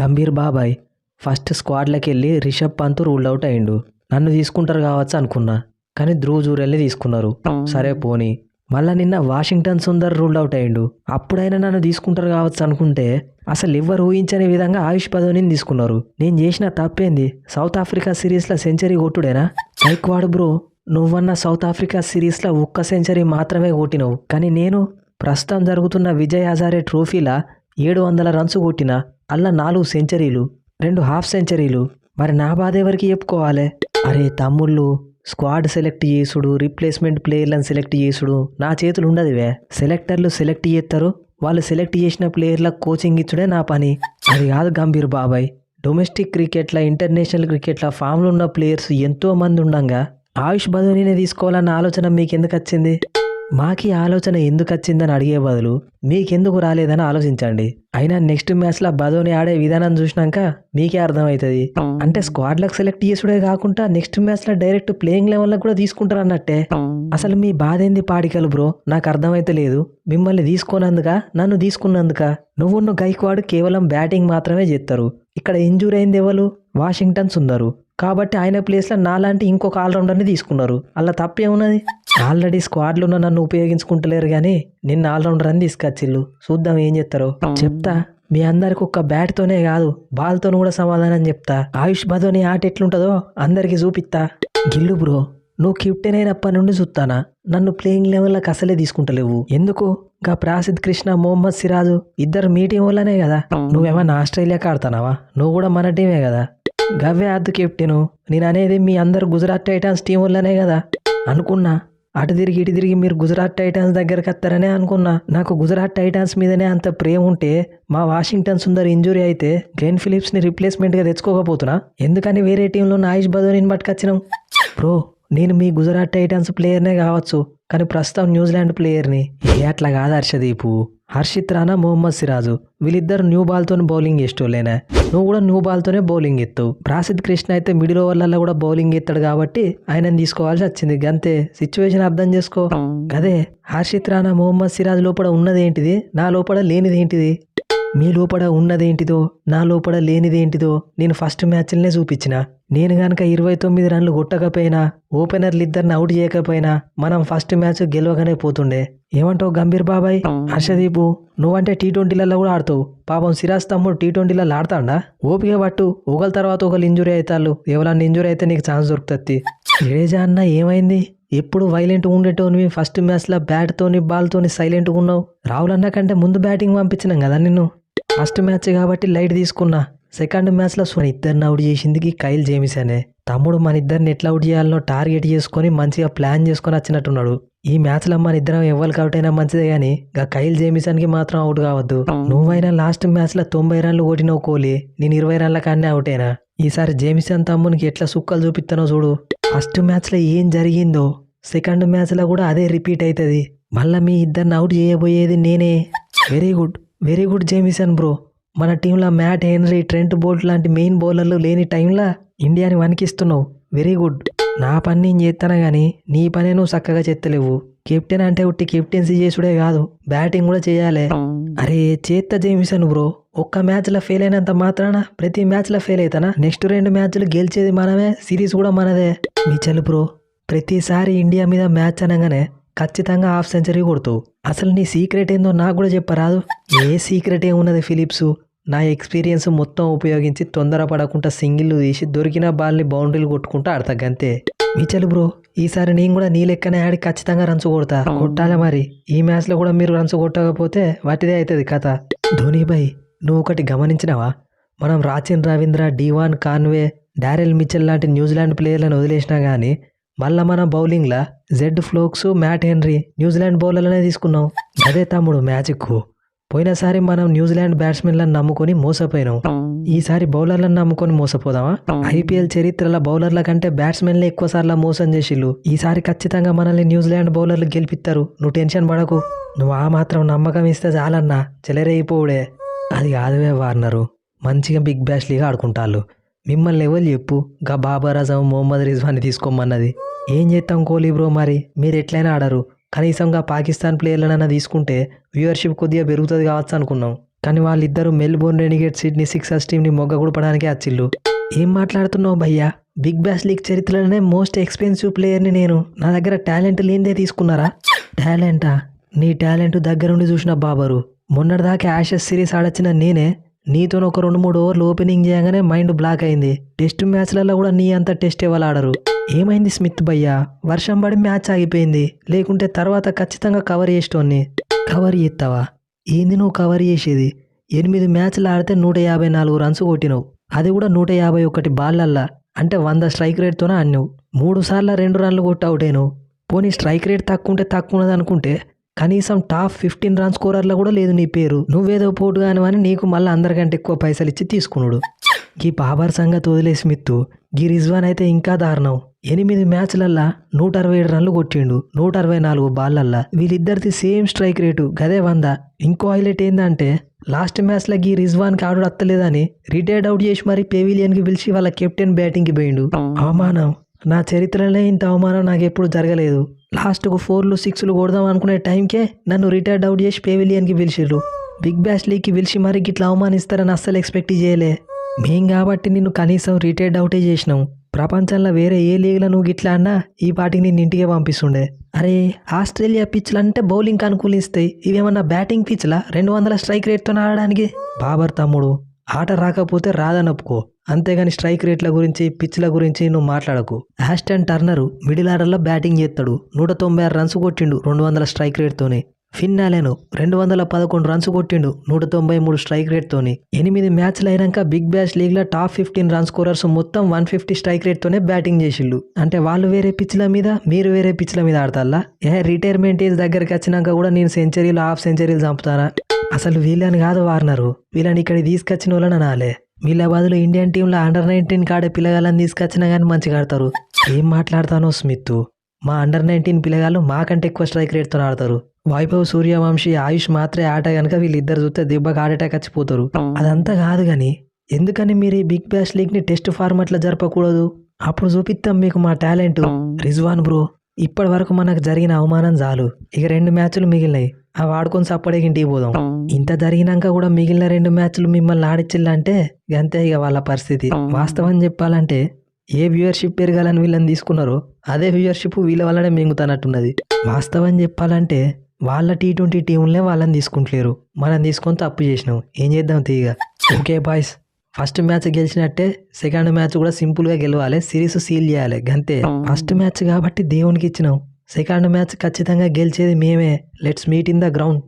గంభీర్ బాబాయ్ ఫస్ట్ స్క్వాడ్లోకి వెళ్ళి Rishabh Pant ruled out అయ్యిండు. నన్ను తీసుకుంటారు కావచ్చు అనుకున్నా కానీ ధ్రువ్ జూరెల్ని తీసుకున్నారు. సరే పోనీ. మళ్ళా నిన్న వాషింగ్టన్ సుందర్ రూల్డ్ అవుట్ అయ్యిండు. అప్పుడైనా నన్ను తీసుకుంటారు కావచ్చు అనుకుంటే అసలు ఎవ్వరు ఊహించని విధంగా ఆయుష్ పదవిని తీసుకున్నారు. నేను చేసిన తప్పేంది? సౌత్ ఆఫ్రికా సిరీస్లో సెంచరీ కొట్టుడేనా? గైక్వాడ్ బ్రో నువ్వన్న సౌత్ ఆఫ్రికా సిరీస్లో ఒక్క సెంచరీ మాత్రమే కొట్టినవు. కానీ నేను ప్రస్తుతం జరుగుతున్న విజయ్ హజారే ట్రోఫీలా ఏడు వందల రన్స్ కొట్టిన అల్ల నాలుగు సెంచరీలు రెండు హాఫ్ సెంచరీలు. మరి నా బాధ ఎవరికి చెప్పుకోవాలి? అరే తమ్ముళ్ళు స్క్వాడ్ సెలెక్ట్ చేసుడు రిప్లేస్మెంట్ ప్లేయర్లను సెలెక్ట్ చేసుడు నా చేతులు ఉండదువే. సెలెక్టర్లు సెలెక్ట్ చేస్తారు వాళ్ళు సెలెక్ట్ చేసిన ప్లేయర్లకు కోచింగ్ ఇచ్చుడే నా పని. అది కాదు గంభీర్ బాబాయ్. డొమెస్టిక్ క్రికెట్లో ఇంటర్నేషనల్ క్రికెట్ల ఫామ్లో ఉన్న ప్లేయర్స్ ఎంతో మంది ఉండగా. ఆయుష్ బదోనీనే తీసుకోవాలన్న ఆలోచన మీకు ఎందుకు వచ్చింది? మాకి ఆలోచన ఎందుకు వచ్చిందని అడిగే బదులు మీకెందుకు రాలేదని ఆలోచించండి. అయినా నెక్స్ట్ మ్యాచ్లో బదోని ఆడే విధానం చూసినాక మీకే అర్థమవుతుంది. అంటే స్క్వాడ్లకు సెలెక్ట్ చేసుడే కాకుండా నెక్స్ట్ మ్యాచ్లో డైరెక్ట్ ప్లేయింగ్ లెవెల్లో కూడా తీసుకుంటారు అన్నట్టే అసలు మీ బాధ ఏంది పాడికలు బ్రో? నాకు అర్థమైతే లేదు. మిమ్మల్ని తీసుకోనందుక? నన్ను తీసుకున్నందుక? నువ్వు గైక్వాడు కేవలం బ్యాటింగ్ మాత్రమే చేస్తారు. ఇక్కడ ఇంజూర్ అయింది ఎవరు? వాషింగ్టన్ సుందరు. కాబట్టి ఆయన ప్లేస్లో నాలాంటి ఇంకొక ఆల్రౌండర్ని తీసుకున్నారు. అలా తప్పేమున్నది? ఆల్రెడీ స్క్వాడ్లో ఉన్న నన్ను ఉపయోగించుకుంటలేరు కానీ నిన్న ఆల్రౌండర్ అని తీసుకొచ్చిల్లు చూద్దాం ఏం చేస్తారో చెప్తా మీ అందరికి ఒక్క బ్యాట్తోనే కాదు బాల్తో కూడా సమాధానం చెప్తా. ఆయుష్ బదోని ఆట ఎట్లుంటుందో అందరికీ చూపిస్తా గిల్లు బ్రో నువ్వు కెప్టెన్ అయినప్పటి నుండి చూస్తానా నన్ను ప్లేయింగ్ లెవెల్లోకి అసలే తీసుకుంటలేవు. ఎందుకు? గా ప్రాసిద్ కృష్ణ మొహమ్మద్ సిరాజు ఇద్దరు మీ టీం వల్లనే కదా. నువ్వేమన్నా ఆస్ట్రేలియాకి ఆడుతున్నావా నువ్వు కూడా మన టీమే కదా. గవ్వే అద్దు కెప్టెను. నేను అనేది మీ అందరు గుజరాత్ టైటాన్స్ టీం వల్లనే కదా. అనుకున్నా అటు తిరిగి ఇటు తిరిగి మీరు గుజరాత్ టైటాన్స్ దగ్గరికి వస్తారనే అనుకున్నా. నాకు గుజరాత్ టైటాన్స్ మీదనే అంత ప్రేమ ఉంటే మా వాషింగ్టన్ సుందర్ ఇంజురీ అయితే గ్లెన్ ఫిలిప్స్ని రిప్లేస్మెంట్గా తెచ్చుకోకపోతున్నా. ఎందుకని వేరే టీంలో ఆయుష్ బదోనిని పట్టుకొచ్చినాం? బ్రో నేను మీ గుజరాత్ టైటాన్స్ ప్లేయర్నే కావచ్చు కానీ ప్రస్తుతం న్యూజిలాండ్ ప్లేయర్ని. ఏ అట్లా కాదు హర్షదీపు. హర్షిత్ రానా మొహమ్మద్ సిరాజు? వీళ్ళిద్దరు న్యూ బాల్తో బౌలింగ్ వేసేటోళ్ళేనా నువ్వు కూడా న్యూ బాల్తోనే బౌలింగ్ ఎత్తావు ప్రాసిద్ కృష్ణ అయితే మిడిల్ ఓవర్లలో కూడా బౌలింగ్ ఎత్తాడు కాబట్టి ఆయనని తీసుకోవాల్సి వచ్చింది. అంతే సిచ్యువేషన్ అర్థం చేసుకో. అదే హర్షిత్ రానా మొహమ్మద్ సిరాజ్ లోపల ఉన్నదేంటిది? నా లోపల లేనిదేంటిది? మీ లోపల ఉన్నదేంటిదో నా లోపల లేనిదేంటిదో నేను ఫస్ట్ మ్యాచ్లనే చూపించిన. నేను గనక ఇరవై తొమ్మిది రన్లు కొట్టకపోయినా ఓపెనర్లు ఇద్దరిని అవుట్ చేయకపోయినా మనం ఫస్ట్ మ్యాచ్ గెలవగానే పోతుండే. ఏమంటావు గంభీర్ బాబాయ్? హర్షదీపు నువ్వంటే టీ ట్వంటీలలో కూడా ఆడతావు. పాపం సిరాజ్ తమ్ముడు టీ ట్వంటీలలో ఆడతాడా? ఓపిక పట్టు ఒకళ్ళ తర్వాత ఒకళ్ళు ఇంజురీ అవుతారు ఎవరన్నా ఇంజురీ అయితే నీకు ఛాన్స్ దొరుకుతుంది. జడేజా అన్న ఏమైంది? ఎప్పుడు వైలెంట్ ఉండేటోనివి ఫస్ట్ మ్యాచ్లో బ్యాట్తోని బాల్తోని సైలెంట్గా ఉన్నావు. రాహుల్ అన్న కంటే ముందు బ్యాటింగ్ పంపించినాం కదా నిన్ను. ఫస్ట్ మ్యాచ్ కాబట్టి లైట్ తీసుకున్నా. సెకండ్ మ్యాచ్లో సో ఇద్దరిని అవుట్ చేసిందికి కైల్ జేమిసనే. తమ్ముడు మన ఇద్దరిని ఎట్లా అవుట్ చేయాలనో టార్గెట్ చేసుకొని మంచిగా ప్లాన్ చేసుకొని వచ్చినట్టున్నాడు. ఈ మ్యాచ్లో మన ఇద్దరం ఎవరికి అవుట్ అయినా మంచిదే కానీ గా కైల్ జేమిసన్కి మాత్రం అవుట్ కావద్దు. నువ్వైనా లాస్ట్ మ్యాచ్లో తొంభై రన్లు కొట్టినవు కోహ్లీ నేను ఇరవై రన్ల కానీ అవుట్ అయినా. ఈసారి జేమిసన్ తమ్మునికి ఎట్లా సుక్కలు చూపిస్తానో చూడు. ఫస్ట్ మ్యాచ్లో ఏం జరిగిందో సెకండ్ మ్యాచ్లో కూడా అదే రిపీట్ అవుతుంది మళ్ళీ మీ ఇద్దరిని అవుట్ చేయబోయేది నేనే. Very good. Very good Jamieson bro మన టీంలో మ్యాట్ హెన్రీ ట్రెంట్ బోల్ట్ లాంటి మెయిన్ బౌలర్లు లేని టైంలో ఇండియాని వణికిస్తున్నావు. వెరీ గుడ్ నా పని నేను చేస్తాను కానీ నీ పనే నువ్వు చక్కగా చెత్తలేవు. కెప్టెన్ అంటే ఉట్టి కెప్టెన్సీ చేసుడే కాదు. బ్యాటింగ్ కూడా చేయాలి. అరే చేత్త జేమిసన్ బ్రో ఒక్క మ్యాచ్లో ఫెయిల్ అయినంత మాత్రాన ప్రతి మ్యాచ్లో ఫెయిల్ అవుతానా నెక్స్ట్ రెండు మ్యాచ్లు గెలిచేది మనమే సిరీస్ కూడా మనదే. మిచల్ బ్రో ప్రతిసారి ఇండియా మీద మ్యాచ్ అనగానే ఖచ్చితంగా హాఫ్ సెంచరీ కొడుతావు అసలు నీ సీక్రెట్ ఏందో నాకు కూడా చెప్పరాదు. ఏ సీక్రెట్ ఏమున్నది ఫిలిప్స్? నా ఎక్స్పీరియన్స్ మొత్తం ఉపయోగించి తొందరపడకుండా సింగిల్ తీసి దొరికిన బాల్ని బౌండరీలు కొట్టుకుంటూ ఆడతా గంతే. మిచల్ బ్రో ఈసారి నేను కూడా నీ లెక్కనే ఆడి ఖచ్చితంగా రన్స్ కొడతా. కొట్టాలి మరి? ఈ మ్యాచ్లో కూడా మీరు రన్స్ కొట్టకపోతే వాటిదే అవుతుంది కథ. ధోని బై నువ్వు ఒకటి గమనించినావా? మనం Rachin Ravindra Devon Conway Daryl Mitchell లాంటి న్యూజిలాండ్ ప్లేయర్లను వదిలేసినా కానీ మళ్ళా మనం బౌలింగ్లా Zak Foulkes Matt Henry New Zealand బౌలర్లనే తీసుకున్నాం. అదే తమ్ముడు మ్యాజిక్. పోయినసారి మనం న్యూజిలాండ్ బ్యాట్స్మెన్లను నమ్ముకొని మోసపోయినాం. ఈసారి బౌలర్లను నమ్ముకొని మోసపోదామా? ఐపీఎల్ చరిత్రలో బౌలర్ల కంటే బ్యాట్స్మెన్లే ఎక్కువ సార్లు మోసం చేసిళ్ళు. ఈసారి ఖచ్చితంగా మనల్ని న్యూజిలాండ్ బౌలర్లు గెలిపిస్తారు నువ్వు టెన్షన్ పడకు. నువ్వు ఆ మాత్రం నమ్మకం ఇస్తే చాలన్నా. చెలరైపోవుడే అది కాదువే వార్నరు. మంచిగా బిగ్ బ్యాష్ లీగా ఆడుకుంటాళ్ళు. మిమ్మల్ని ఎవరు చెప్పు? గా బాబర్ అజం మొహమ్మద్ రిజ్వాన్ని తీసుకోమన్నది. ఏం చేస్తాం కోహ్లీ బ్రో మరి? మీరు ఎట్లయినా ఆడరు. కనీసంగా పాకిస్తాన్ ప్లేయర్లనైనా తీసుకుంటే వ్యూవర్షిప్ కొద్దిగా పెరుగుతుంది కావచ్చు అనుకున్నాం. కానీ వాళ్ళిద్దరూ మెల్బోర్న్ రెనిగేట్ సిడ్నీ సిక్సర్స్ టీంని మొగ్గ గుడపడానికే వచ్చిల్లు ఏం మాట్లాడుతున్నావు భయ్యా? బిగ్ బ్యాష్ లీగ్ చరిత్రలోనే మోస్ట్ ఎక్స్పెన్సివ్ ప్లేయర్ని నేను. నా దగ్గర టాలెంట్ లేనిదే తీసుకున్నారా? టాలెంటా? నీ టాలెంట్ దగ్గరుండి చూసిన బాబరు. మొన్నటిదాకా యాషెస్ సిరీస్ ఆడొచ్చిన నేనే నీతో ఒక రెండు మూడు ఓవర్లు ఓపెనింగ్ చేయగానే మైండ్ బ్లాక్ అయింది. టెస్ట్ మ్యాచ్లలో కూడా నీ అంత టెస్ట్ ఎవరు ఆడరు ఏమైంది స్మిత్ భయ్యా? వర్షం పడి మ్యాచ్ ఆగిపోయింది. లేకుంటే తర్వాత ఖచ్చితంగా కవర్ చేసేటోన్ని కవర్ చేస్తావా? ఏంది నువ్వు కవర్ చేసేది? ఎనిమిది మ్యాచ్లు ఆడితే నూట యాభై నాలుగు రన్స్ కొట్టినావు. అది కూడా నూట యాభై ఒకటి బాళ్ళల్లా అంటే వంద స్ట్రైక్ రేట్తోనే ఆడినావు. మూడు సార్లు రెండు రన్లు కొట్టి అవుట్ అయినావు. పోనీ స్ట్రైక్ రేట్ తక్కువ ఉంటే తక్కువ ఉన్నది అనుకుంటే కనీసం టాప్ ఫిఫ్టీన్ రన్ స్కోరర్లో కూడా లేదు నీ పేరు. నువ్వేదో పోటు కానివని నీకు మళ్ళీ అందరికంటే ఎక్కువ పైసలు ఇచ్చి తీసుకున్నాడు. ఈ బాబర్ సంగతి వదిలే స్మిత్ గీ రిజ్వాన్ అయితే ఇంకా దారుణం. ఎనిమిది మ్యాచ్లల్లా నూట అరవై ఏడు రన్లు కొట్టిండు. నూట అరవై నాలుగు బాళ్ళల్లా వీళ్ళిద్దరిది సేమ్ స్ట్రైక్ రేటు. గదే వంద. ఇంకో హైలైట్ ఏందంటే లాస్ట్ మ్యాచ్లో గీ రిజ్వాన్కి ఆడు అత్తలేదని రిటైర్డ్ అవుట్ చేసి మరి పెవిలియన్కి పిలిచి వాళ్ళ కెప్టెన్ బ్యాటింగ్కి పోయిండు. అవమానం. నా చరిత్రలో ఇంత అవమానం నాకు ఎప్పుడు జరగలేదు. లాస్ట్కు ఫోర్లు సిక్స్లు కొడదాం అనుకునే టైంకే నన్ను రిటైర్డ్ అవుట్ చేసి పెవిలియన్కి పిలిచిర్రు. బిగ్ బ్యాష్ లీగ్కి పిలిచి మరి గిట్లా అవమానిస్తారని అస్సలు ఎక్స్పెక్ట్ చేయలే. మేం కాబట్టి నిన్ను కనీసం రిటైర్డ్ అవుటే చేసినాం. ప్రపంచంలో వేరే ఏ లీగ్లో నువ్వు గిట్లా అన్నా ఈ పాటికి నిన్ను ఇంటికే పంపిస్తుండే. అరే ఆస్ట్రేలియా పిచ్లు అంటే బౌలింగ్కి అనుకూలిస్తాయి. ఇవేమన్నా బ్యాటింగ్ పిచ్లా? రెండు వందల స్ట్రైక్ రేట్తో ఆడడానికి? బాబర్ తమ్ముడు ఆట రాకపోతే రాదని ఒప్పుకో అంతేగాని స్ట్రైక్ రేట్ల గురించి పిచ్ల గురించి నువ్వు మాట్లాడకు. యాస్టన్ టర్నర్ మిడిల్ ఆర్డర్లో బ్యాటింగ్ చేస్తాడు. నూట తొంభై ఆరు రన్స్ కొట్టిండు రెండు వందల స్ట్రైక్ రేట్తోనే. ఫిన్నాలేను రెండు వందల పదకొండు రన్స్ కొట్టిండు నూట తొంభై మూడు స్ట్రైక్ రేట్తోని. ఎనిమిది మ్యాచ్లు అయినాక బిగ్ బ్యాష్ లీగ్లో టాప్ ఫిఫ్టీన్ రన్ స్కోరర్స్ మొత్తం వన్ ఫిఫ్టీ స్ట్రైక్ రేట్తోనే బ్యాటింగ్ చేసిండు అంటే వాళ్ళు వేరే పిచ్ల మీద మీరు వేరే పిచ్ల మీద ఆడతారా ఏ రిటైర్మెంట్ ఏజ్ దగ్గరికి వచ్చినాక కూడా నేను సెంచరీలు హాఫ్ సెంచరీలు చంపుతానా? అసలు వీళ్ళని కాదు వారినారు. వీళ్ళని ఇక్కడికి తీసుకొచ్చిన వాళ్ళని అనాలే. వీళ్ళ బదులు ఇండియన్ టీంలో అండర్ నైన్టీన్ కాడే పిల్లగాళ్ళని తీసుకొచ్చినా కానీ మంచిగా ఆడతారు. ఏం మాట్లాడతానో స్మిత్ మా అండర్ నైన్టీన్ పిల్లగాళ్ళు మాకంటే ఎక్కువ స్ట్రైక్ రేట్తో ఆడతారు. వైభవ్ సూర్యవంశీ ఆయుష్ మాత్రే ఆట కనుక వీళ్ళిద్దరు చూస్తే దెబ్బకి అటాక్ వచ్చిపోతారు. అదంతా కాదు కానీ ఎందుకని మీరు ఈ బిగ్ బ్యాష్ లీగ్ని టెస్ట్ ఫార్మాట్లో జరపకూడదు? అప్పుడు చూపిస్తాం మీకు మా టాలెంట్. రిజ్వాన్ బ్రో ఇప్పటి వరకు మనకు జరిగిన అవమానం చాలు. ఇక రెండు మ్యాచ్లు మిగిలినాయి. అవి ఆడుకొని సప్పడేకి ఇంటికి పోదాం. ఇంత జరిగినాక కూడా మిగిలిన రెండు మ్యాచ్లు మిమ్మల్ని ఆడిచ్చిల్లంటే అంతే ఇక వాళ్ళ పరిస్థితి. వాస్తవం చెప్పాలంటే ఏ వ్యూవర్షిప్ పెరగాలని వీళ్ళని తీసుకున్నారో అదే వ్యూవర్షిప్ వీళ్ళ వల్లనే మింగుతున్నట్టున్నది. వాస్తవం చెప్పాలంటే వాళ్ళ టీ ట్వంటీ టీంలే వాళ్ళని తీసుకుంటలేరు. మనం తీసుకొని తప్పు చేసినాం. ఏం చేద్దాం తీగ ఓకే బాయ్స్. ఫస్ట్ మ్యాచ్ గెలిచినట్టే సెకండ్ మ్యాచ్ కూడా సింపుల్గా గెలవాలి. సిరీస్ సీల్ చేయాలి. గంతే. ఫస్ట్ మ్యాచ్ కాబట్టి దేవునికి ఇచ్చినాం. సెకండ్ మ్యాచ్ ఖచ్చితంగా గెలిచేది మేమే. Let's meet in the ground.